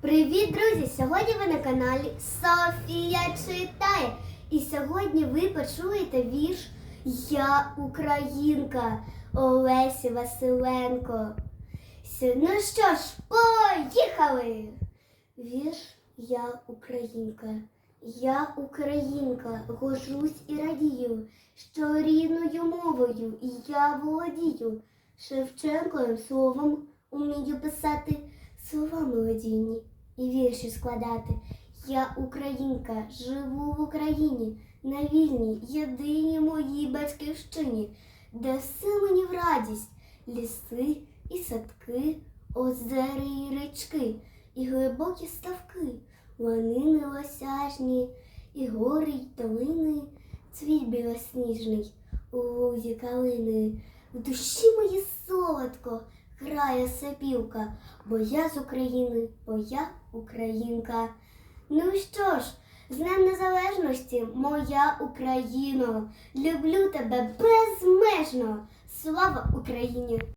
Привіт, друзі! Сьогодні ви на каналі Софія читає. І сьогодні ви почуєте вірш Я Українка Олесі Василенко. Ну що ж, поїхали! Вірш Я Українка. Я українка, горжусь і радію, що рідною мовою я володію. Шевченковим словом умію писати слова мелодійні і вірші складати. Я українка, живу в Україні, на вільній, єдиній моїй батьківщині, де все мені в радість, ліси і садки, озери і річки, і глибокі ставки, ланини осяжні, і гори й долини, цвіт білосніжний у лузі калини. В душі моїй солодко грає сапівка, бо я з України, бо я українка. Ну що ж, з Днем Незалежності, моя Україно, люблю тебе безмежно. Слава Україні!